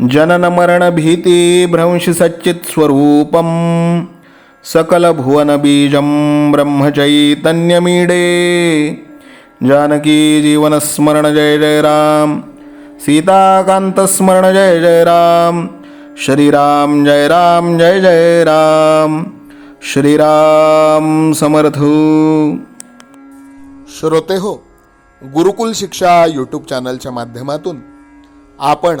जननमरणभीतिभ्रंशसच्चित्स्वरूपं सकलभुवनबीजं ब्रह्मचैतन्यमीडे। जानकी जीवनस्मरण जय जय राम सीताकांतस्मरण जय जय राम श्रीराम जय राम जय जय राम श्रीराम समर्थ। श्रोते हो गुरुकुल शिक्षा यूट्यूब चॅनलच्या माध्यमातून आपण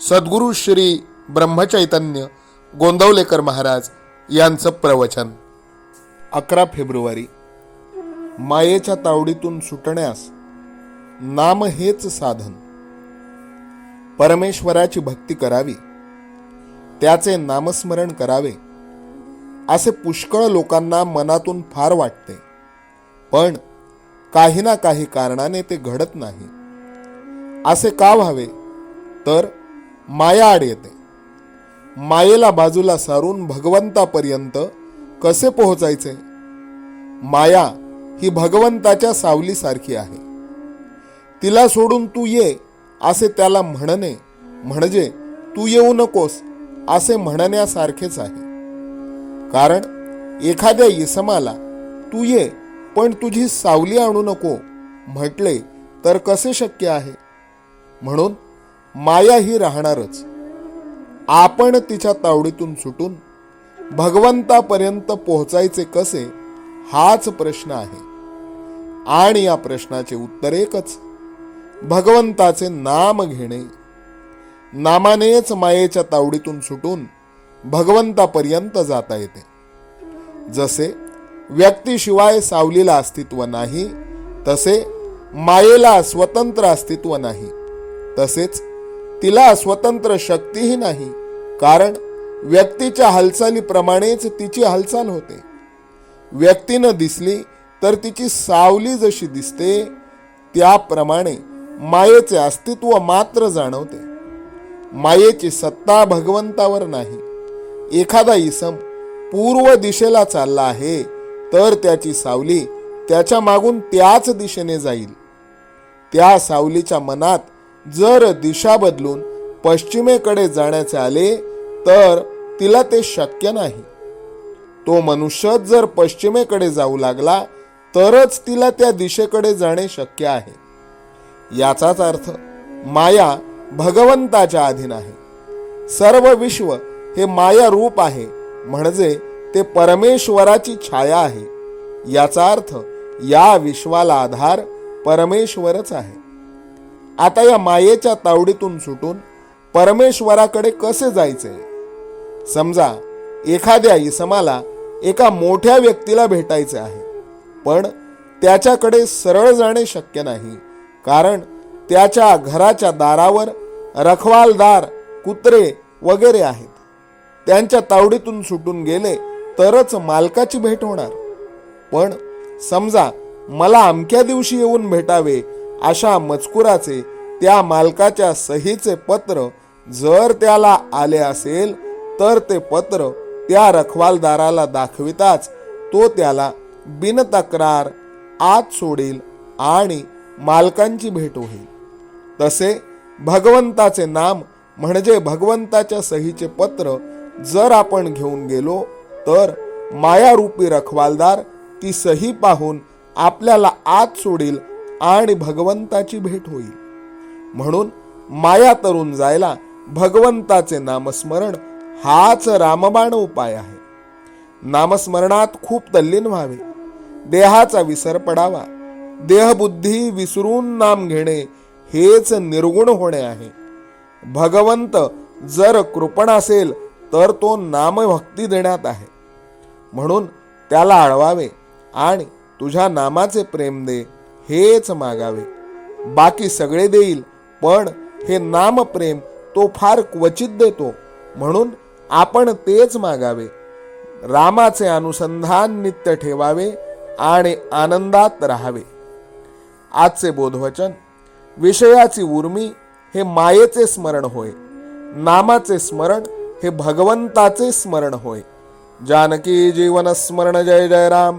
सद्गुरू श्री ब्रह्मचैतन्य गोंदवलेकर महाराज यांचं प्रवचन. अकरा फेब्रुवारी. मायेच्या तावडीतून सुटण्यास नाम हेच साधन. परमेश्वराची भक्ती करावी त्याचे नामस्मरण करावे असे पुष्कळ लोकांना मनातून फार वाटते. पण काही ना काही कारणाने ते घडत नाही. असे का व्हावे? तर माया आड येते. मायेला बाजूला सारून भगवंतापर्यंत कसे पोहोचायचे? माया ही भगवंताच्या सावलीसारखी आहे. तिला सोडून तू ये असे त्याला म्हणणे म्हणजे तू येऊ नकोस असे म्हणण्यासारखेच आहे. कारण एखाद्या इसमाला तू ये पण तुझी सावली आणू नको म्हटले तर कसे शक्य आहे? म्हणून माया ही राहणारच. आपण तिच्या तावडीतून सुटून भगवंतापर्यंत पोहोचायचे कसे हाच प्रश्न आहे. आणि या प्रश्नाचे उत्तर एकच भगवंताचे नाम घेणे. नामानेच मायेच्या तावडीतून सुटून भगवंतापर्यंत जाता येते. जसे व्यक्तीशिवाय सावलीला अस्तित्व नाही तसे मायेला स्वतंत्र अस्तित्व नाही तसेच तिला स्वतंत्र शक्तीही नाही कारण व्यक्तीच्या हालचालीप्रमाणेच तिची हालचाल होते. व्यक्तीनं दिसली तर तिची सावली जशी दिसते त्याप्रमाणे मायेचे अस्तित्व मात्र जाणवते. मायेची सत्ता भगवंतावर नाही. एखादा इसम पूर्व दिशेला चालला आहे तर त्याची सावली त्याच्या मागून त्याच दिशेने जाईल. त्या सावलीच्या मनात जर दिशा बदलून पश्चिमेकडे जाण्याचे आले तर तिला ते शक्य नाही. तो मनुष्य जर पश्चिमेकडे जाऊ लागला तरच तिला त्या दिशेकडे जाणे शक्य आहे. याचाच अर्थ माया भगवंताच्या अधीन आहे. सर्व विश्व हे माया रूप आहे म्हणजे ते परमेश्वराची छाया आहे. याचा अर्थ या विश्वाला आधार परमेश्वरच आहे. आता या मायेच्या तावडीतून सुटून परमेश्वराकडे कसे जायचे? समजा एखाद्या इसमाला एका मोठ्या व्यक्तीला भेटायचे आहे पण त्याच्याकडे सरळ जाणे शक्य नाही कारण त्याच्या घराच्या दारावर रखवालदार कुत्रे वगैरे आहेत. त्यांच्या तावडीतून सुटून गेले तरच मालकाची भेट होणार. पण समजा मला अमक्या दिवशी येऊन भेटावे अशा मजकुराचे त्या मालकाच्या सहीचे पत्र जर त्याला आले असेल तर ते पत्र त्या रखवालदाराला दाखविताच तो त्याला बिनतक्रार आत सोडेल आणि मालकांची भेट होईल. तसे भगवंताचे नाम म्हणजे भगवंताच्या सहीचे पत्र जर आपण घेऊन गेलो तर मायारूपी रखवालदार ती सही पाहून आपल्याला आत सोडील आणि भगवंताची भेट होईल. म्हणून माया तरुण जायला भगवंताचे नामस्मरण हाच रामबाण उपाय आहे. नामस्मरणात खूप तल्लीन व्हावे. देहाचा विसर पडावा. देहबुद्धी विसरून नाम घेणे हेच निर्गुण होणे आहे. भगवंत जर कृपण असेल तर तो नामभक्ती देण्यात आहे. म्हणून त्याला आळवावे आणि तुझ्या नामाचे प्रेम दे. हेच मागावे. बाकी सगळे देईल पण हे नामप्रेम तो फार क्वचित देतो म्हणून आपण तेच मागावे. रामाचे अनुसंधान नित्य ठेवावे आणि आनंदात राहावे. आजचे बोधवचन विषयाची उर्मी हे मायेचे स्मरण होय. नामाचे स्मरण हे भगवंताचे स्मरण होय. जानकी जीवन स्मरण जय जय राम.